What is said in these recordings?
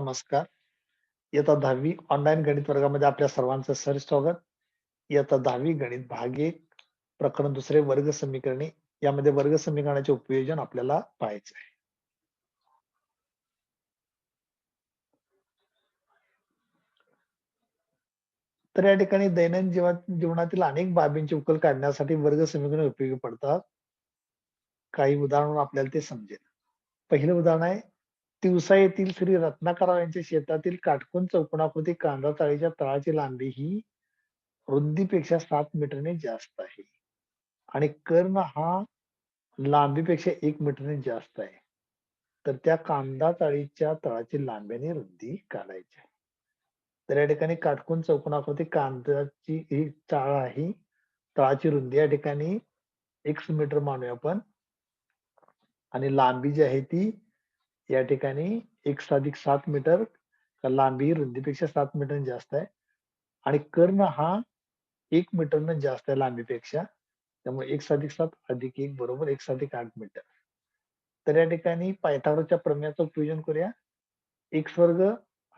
नमस्कार. इयत्ता 10वी ऑनलाईन गणित वर्गामध्ये आपल्या सर्वांचं सर स्वागत. इयत्ता 10वी गणित भाग एक प्रकरण दुसरे वर्ग समीकरणे यामध्ये वर्ग समीकरणाचे उपयोजन आपल्याला पाहायचे आहे. तर या ठिकाणी दैनंदिन जीवन जीवनातील अनेक बाबींची उकल काढण्यासाठी वर्ग समीकरणे उपयोगी पडतात. काही उदाहरण आपल्याला ते समजेल. पहिलं उदाहरण आहे तिवसा येथील श्री रत्नाकराव यांच्या शेतातील काटकोन चौकोनाकृती कांदा चाळीच्या तळाची लांबी ही रुंदीपेक्षा सात मीटरने जास्त आहे. आणि कर्ण हा लांबीपेक्षा एक मीटरने जास्त आहे. तर त्या कांदा चाळीच्या तळाची लांबीने रुंदी काढायची आहे. तर या ठिकाणी काटकोन चौकोनाकृती कांद्याची ही चाळ आहे. तळाची रुंदी या ठिकाणी एक्स मीटर मानूया आपण. आणि लांबी जी आहे ती या ठिकाणी एक अधिक सात मीटर लांबी रुंदीपेक्षा सात मीटर जास्त आहे. आणि कर्ण हा एक मीटरनं जास्त आहे लांबीपेक्षा. त्यामुळे एक अधिक सात अधिक एक बरोबर एक अधिक आठ मीटर. तर या ठिकाणी पायथागोरसच्या प्रमेयाचं उपयोजन करूया. एक वर्ग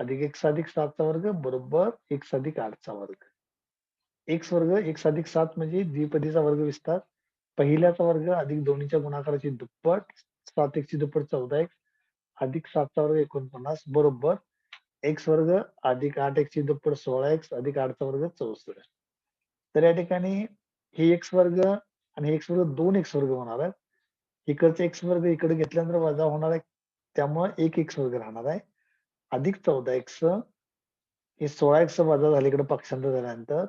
अधिक एक अधिक सातचा वर्ग बरोबर एक अधिक आठचा वर्ग. एक वर्ग एक अधिक सात म्हणजे द्विपदीचा वर्ग विस्तार. पहिल्याचा वर्ग अधिक दोन्हीच्या गुणाकाराची दुप्पट सात एकची दुप्पट चौदा एक. अधिक सातचा वर्ग एकोणपन्नास बरोबर. एक्स वर्ग अधिक आठ एकची दुप्पट सोळा एक्स अधिक आठचा वर्ग चौसष्ट. तर या ठिकाणी हे एक्स वर्ग आणि एक्स वर्ग दोन एक्स वर्ग होणार आहेत. इकडचे एक्स वर्ग इकडे घेतल्यानंतर वजा होणार आहे. त्यामुळे एक एक्स वर्ग राहणार आहे. अधिक चौदा एक्स हे सोळा एक्स वजा झाले इकडे पक्षांतर झाल्यानंतर.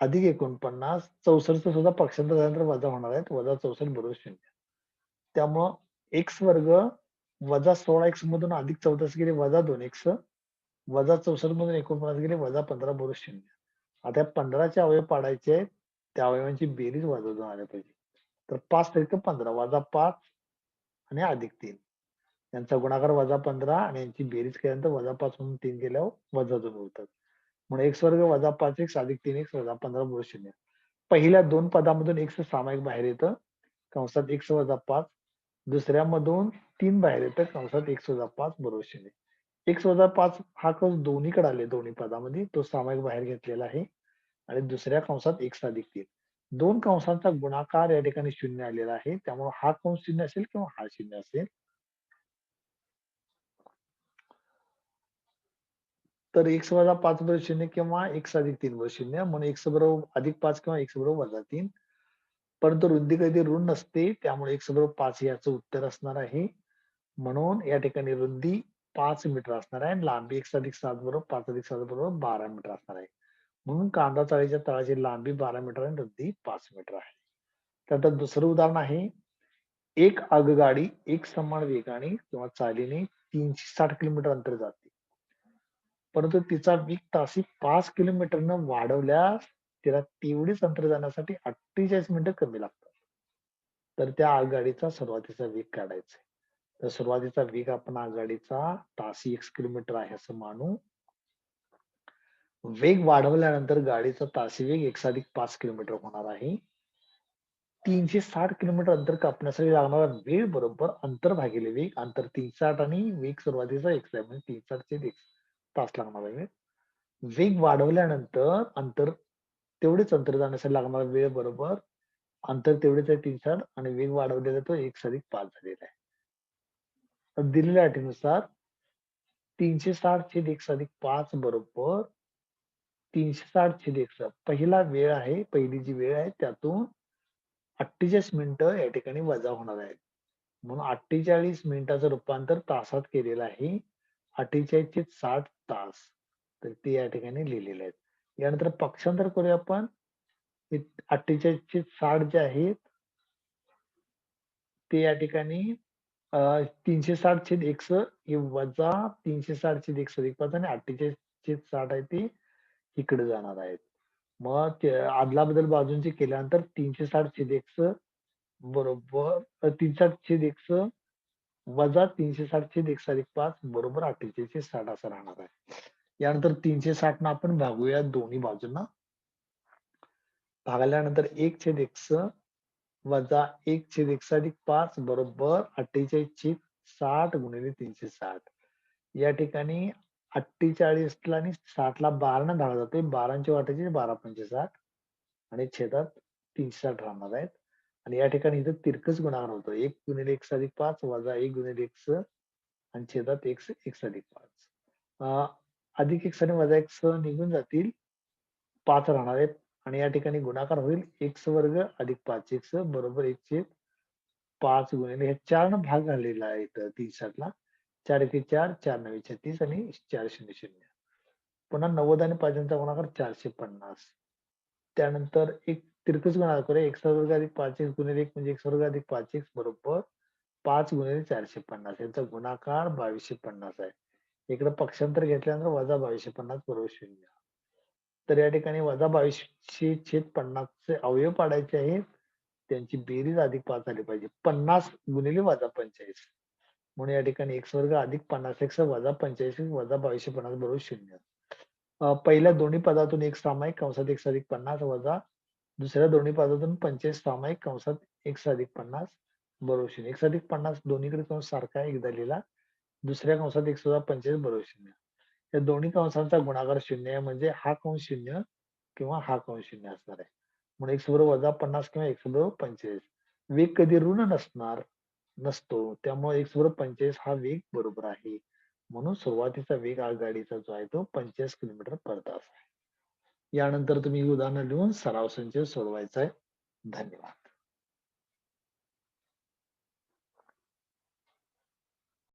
अधिक एकोणपन्नास चौसष्ट सुद्धा पक्षांतर झाल्यानंतर वजा होणार आहेत. वजा चौसष्ट बरोबर शून्य. त्यामुळं एक्स वर्ग वजा सोळा एक्स मधून अधिक चौदास गेले वजा दोन एक्स वजा चौसष्ट मधून एकोणपन्नास गेले वजा पंधरा बरोबर शून्य आता पंधराचे अवयव पाडायचे आहेत त्या अवयवांची बेरीज वजा दोन आल्या पाहिजे तर पाच तारीख पंधरा वजा पाच आणि अधिक तीन. यांचा गुणाकार वजा पंधरा आणि यांची बेरीज केल्यानंतर वजा पाच म्हणून तीन गेल्यावर वजा दोन होतात. म्हणून एक्स वर्ग वजा पाच एक्स अधिक तीन एक्स वजा पंधरा बरोबर शून्य पहिल्या दोन पदामधून एक्स सामायिक बाहेर येतं. कंसात एक्स वजा पाच दुसऱ्यामधून तीन बाहेर येतात. कंसात एक्स वजा पाच बरोबर शून्य एक्स वजा पाच हा कंस दोन्हीकडे आले दोन्ही पदामध्ये. तो सामायिक बाहेर घेतलेला आहे. आणि दुसऱ्या कंसात एक्स अधिक तीन. दोन कंसांचा गुणाकार या ठिकाणी शून्य आलेला आहे. त्यामुळे हा कंस शून्य असेल किंवा हा शून्य असेल? तर एक्स वजा पाच बरोबर शून्य किंवा एक्स अधिक तीन बरोबर शून्य. म्हणून एक्स बरोबर अधिक पाच किंवा एक्स बरोबर वजा तीन. परंतु रुंदी कधी ऋण नसते. त्यामुळे एक्स बरोबर पाच याचं उत्तर असणार आहे. म्हणून या ठिकाणी रुंदी पाच मीटर असणार आहे आणि लांबी एक अधिक सात बरोबर पाच अधिक सात बरोबर बारा मीटर असणार आहे. म्हणून कांदा चाळीच्या तळाची लांबी बारा मीटर आणि रुंदी पाच मीटर आहे. त्यानंतर दुसरं उदाहरण आहे एक आगगाडी एक समान वेगाने किंवा चालीने तीनशे साठ किलोमीटर अंतर जाते. परंतु तिचा वीक तासी पाच किलोमीटरनं वाढवल्यास तिला तेवढीच अंतर जाण्यासाठी अठ्ठेचाळीस मिनिटं कमी लागतात. तर त्या आगगाडीचा सुरुवातीचा वेग काढायचा तर सुरुवातीचा वेग आपण आघाडीचा तासी एक किलोमीटर आहे असं मानू. वेग वाढवल्यानंतर गाडीचा तासी वेग एक अधिक पाच किलोमीटर होणार आहे. तीनशे साठ किलोमीटर अंतर कापण्यासाठी लागणारा वेळ बरोबर अंतर भागिले वेग अंतर तीनशे साठ आणि वेग सुरुवातीचा एक आहे म्हणजे तीनशे साठचे एक तास लागणार आहे. वेग वाढवल्यानंतर अंतर तेवढेच अंतर जाण्यासाठी लागणारा वेळ बरोबर अंतर तेवढेच आहे तीन साठ आणि वेग वाढवलेला तो एक अधिक पाच झालेला आहे. दिलेल्या अटीनुसार तीनशे साठ छेद एकशे अधिक पाच बरोबर तीनशे साठ छेद एकशे पहिला वेळ आहे पहिली जी वेळ आहे त्यातून अठ्ठेचाळीस मिनिटं या ठिकाणी वजा होणार आहेत. म्हणून अठ्ठेचाळीस मिनिटाचं रूपांतर तासात केलेलं आहे. अठ्ठेचाळीस ते साठ तास. तर ते या ठिकाणी लिहिलेले आहेत यानंतर पक्षांतर करूया आपण. अठ्ठेचाळीसचे साठ जे आहेत ते या ठिकाणी तीनशे साठ छेद एकस हे वजा तीनशे साठ छेद एकशे एक पाच आणि अठ्ठेचाळीस छेद साठ आहे ते इकडे जाणार आहेत मग आदला बदल बाजूंची केल्यानंतर तीनशे साठ छेद एक्स बरोबर तीनशे साठ छेद एक्स वजा तीनशे साठ छेद एकशे अधिक पाच बरोबर अठ्ठेचाळीस साठ असं राहणार आहे. यानंतर तीनशे साठ ना आपण भागूया दोन्ही बाजूंना. भागल्यानंतर एक छेद एक्स वजा एक छेद एकशे अधिक पाच बरोबर अठ्ठेचाळीस छेद साठ गुणिले तीनशे साठ या ठिकाणी 48ला आणि 60ला 12 धाडा जातोय. 12च्या वाटायचे 12 पंचे साठ आणि छेदात 360 राहणार आहेत. आणि या ठिकाणी इथं तिरकस गुणाकार होतो. एक गुणिले एक अधिक पाच वजा एक गुणिले x आणि छेदात एक x अधिक पाच अधिक x आणि वजा x निघून जातील. पाच राहणार आहेत आणि या ठिकाणी गुणाकार होईल. एक्स वर्ग अधिक पाच एक्स बरोबर एकशे पाच गुणिले हे चार भाग झालेला आहे इथं तीन साठला चार एके चार चार नवे छत्तीस आणि चार शून्य शून्य. पुन्हा नव्वद आणि पाचशेचा गुणाकार चारशे पन्नास. त्यानंतर एक तिरकस गुणाकार करूया. एक्स वर्ग अधिक पाच एक्स गुणिले एक म्हणजे एक्स वर्ग अधिक पाच एक्स बरोबर पाच गुणिले चारशे पन्नास. यांचा गुणाकार बावीसशे पन्नास आहे. इकडे पक्षांतर घेतल्यानंतर वजा बावीसशे पन्नास बरोबर शून्य. तर या ठिकाणी वजा बावीसशे छेद पन्नासचे अवयव पाडायचे आहेत. त्यांची बेरीज अधिक पाच झाली पाहिजे. 50 गुणिले वजा 45 म्हणून या ठिकाणी एक्स वर्ग अधिक 50x वजा 45x वजा 2250 बरोबर शून्य पहिल्या दोन्ही पदातून एक सामायिक कंसात एक अधिक 50 वजा दुसऱ्या दोन्ही पदातून 45 सामायिक कंसात एक अधिक 50 बरोबर शून्य एक अधिक 50 दोन्हीकडे कंस सारखा एकदा लिहिला. दुसऱ्या कंसात एक वजा 45 बरोबर शून्य या दोन्ही कंसांचा गुणाकार शून्य आहे म्हणजे हा कंस शून्य किंवा हा कंस शून्य असणार आहे. म्हणून एक बरोबर वजा 50 किंवा एक बरोबर 45. वेग कधी ऋण नसणार नसतो. त्यामुळे एक बरोबर 45 हा वेग बरोबर आहे. म्हणून सुरुवातीचा वेग आगगाडीचा जो आहे तो 45 किलोमीटर पर तास आहे. यानंतर तुम्ही उदाहरण उदाहरणं लिहून सराव संच सोडवायचा आहे. धन्यवाद.